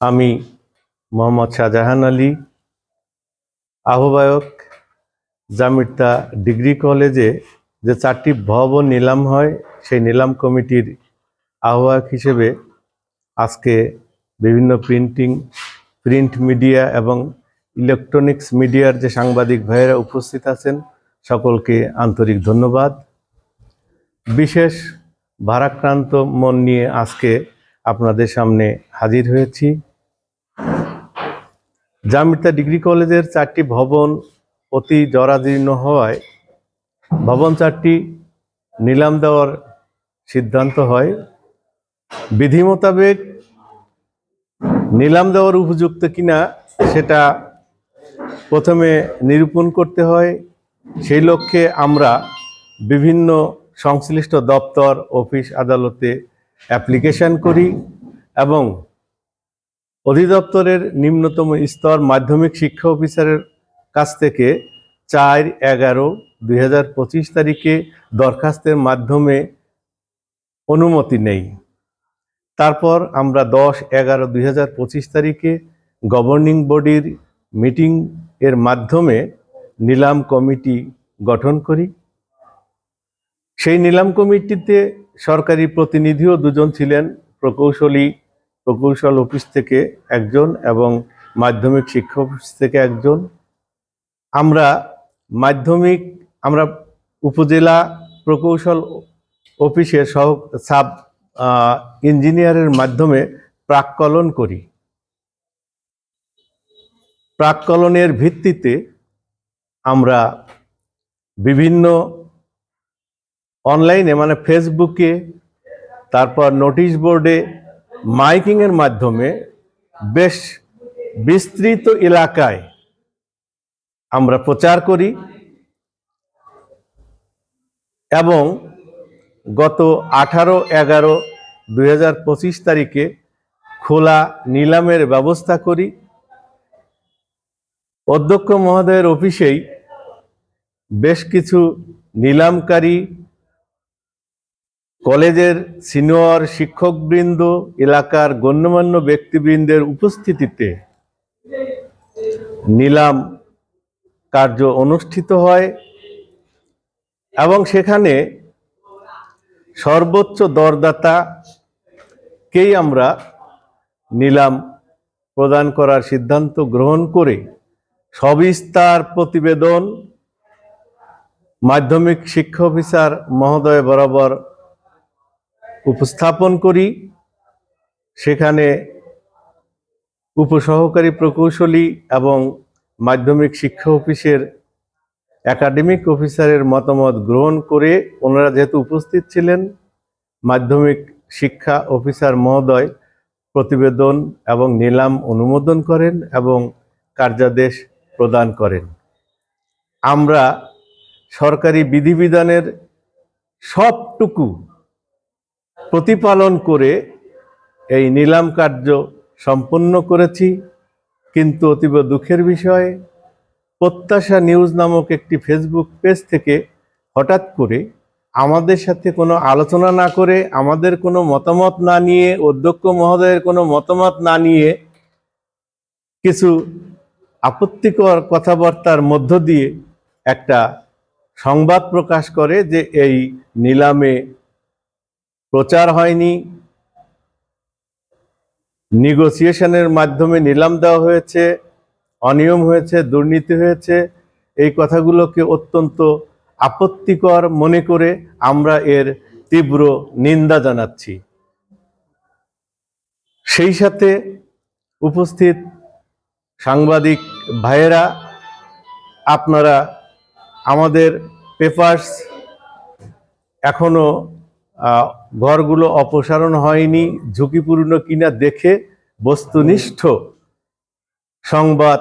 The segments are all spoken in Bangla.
আমি মোহাম্মদ শাহজাহান আলী, আহ্বায়ক জামিরতা ডিগ্রি কলেজে যে চারটি ভবন নিলাম হয়, সেই নিলাম কমিটির আহ্বায়ক হিসেবে আজকে বিভিন্ন প্রিন্টিং, প্রিন্ট মিডিয়া এবং ইলেকট্রনিক্স মিডিয়ার যে সাংবাদিক ভাইয়েরা উপস্থিত আছেন, সকলকে আন্তরিক ধন্যবাদ। বিশেষ ভারাক্রান্ত মন নিয়ে আজকে আপনাদের সামনে হাজির হয়েছি। জামিতা ডিগ্রি কলেজের চারটি ভবন অতি জরাজীর্ণ হওয়ায় ভবন চারটি নিলাম দেওয়ার সিদ্ধান্ত হয়। বিধি মোতাবেক নিলাম দেওয়ার উপযুক্ত কিনা সেটা প্রথমে নিরূপণ করতে হয়। সেই লক্ষ্যে আমরা বিভিন্ন সংশ্লিষ্ট দপ্তর, অফিস, আদালতে অ্যাপ্লিকেশন করি এবং অধিদপ্তরের নিম্নতম স্তর মাধ্যমিক শিক্ষা অফিসারের কাছ থেকে চার এগারো দুই তারিখে দরখাস্তের মাধ্যমে অনুমতি নেই। তারপর আমরা দশ এগারো দুই তারিখে গভর্নিং বডির মিটিং এর মাধ্যমে নিলাম কমিটি গঠন করি। সেই নিলাম কমিটিতে সরকারি প্রতিনিধিও দুজন ছিলেন, প্রকৌশলী প্রকৌশল অফিস থেকে একজন এবং মাধ্যমিক শিক্ষা অফিস থেকে একজন। আমরা মাধ্যমিক, আমরা উপজেলা প্রকৌশল অফিসের সহ, সাব ইঞ্জিনিয়ারের মাধ্যমে প্রাক্কলন করি। প্রাক্কলনের ভিত্তিতে আমরা বিভিন্ন অনলাইনে মানে ফেসবুকে, তারপর নোটিশ বোর্ডে মাইকিংয়ের মাধ্যমে বেশ বিস্তৃত এলাকায় আমরা প্রচার করি এবং গত আঠারো, এগারো, দুই তারিখে খোলা নিলামের ব্যবস্থা করি। অধ্যক্ষ মহোদয়ের অফিসেই বেশ কিছু নিলামকারী কলেজের সিনিয়র শিক্ষকবৃন্দ, এলাকার গণ্যমান্য ব্যক্তিবৃন্দের উপস্থিতিতে নিলাম কার্য অনুষ্ঠিত হয় এবং সেখানে সর্বোচ্চ দরদাতাকেই আমরা নিলাম প্রদান করার সিদ্ধান্ত গ্রহণ করে সবিস্তার প্রতিবেদন মাধ্যমিক শিক্ষা অফিসার মহোদয় বরাবর উপস্থাপন করি, সেখানে উপসহকারী প্রকৌশলী এবং মাধ্যমিক শিক্ষা অফিসের একাডেমিক অফিসারের মতামত গ্রহণ করে ওনারা যেহেতু উপস্থিত ছিলেন, মাধ্যমিক শিক্ষা অফিসার মহোদয় প্রতিবেদন এবং নিলাম অনুমোদন করেন এবং কার্যাদেশ প্রদান করেন। আমরা সরকারি বিধিবিধানের সবটুকু প্রতিপালন করে এই নিলাম কার্য সম্পন্ন করেছি, কিন্তু অতীব দুঃখের বিষয়, প্রত্যাশা নিউজ নামক একটি ফেসবুক পেজ থেকে হঠাৎ করে আমাদের সাথে কোনো আলোচনা না করে, আমাদের কোনো মতামত না নিয়ে, অধ্যক্ষ মহোদয়ের কোনো মতামত না নিয়ে কিছু আপত্তিকর কথাবার্তার মধ্য দিয়ে একটা সংবাদ প্রকাশ করে যে এই নিলামে প্রচার হয়নি। নিগোসিয়েশনের মাধ্যমে নিলাম দেওয়া হয়েছে অনিয়ম হয়েছে দুর্নীতি হয়েছে। এই কথাগুলোকে অত্যন্ত আপত্তিকর মনে করে আমরা এর তীব্র নিন্দা জানাচ্ছি। সেই সাথে উপস্থিত সাংবাদিক ভাইয়েরা আপনারা আমাদের পেপার্স এখনও আহ, ঘরগুলো অপসারণ হয়নি, ঝুঁকিপূর্ণ কিনা দেখে বস্তুনিষ্ঠ সংবাদ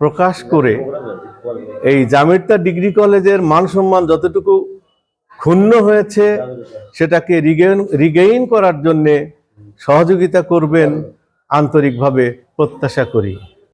প্রকাশ করে এই জামিরতা ডিগ্রি কলেজের মান সম্মান যতটুকু ক্ষুণ্ণ হয়েছে, সেটাকে রিগেইন রিগেইন করার জন্যে সহযোগিতা করবেন, আন্তরিকভাবে প্রত্যাশা করি।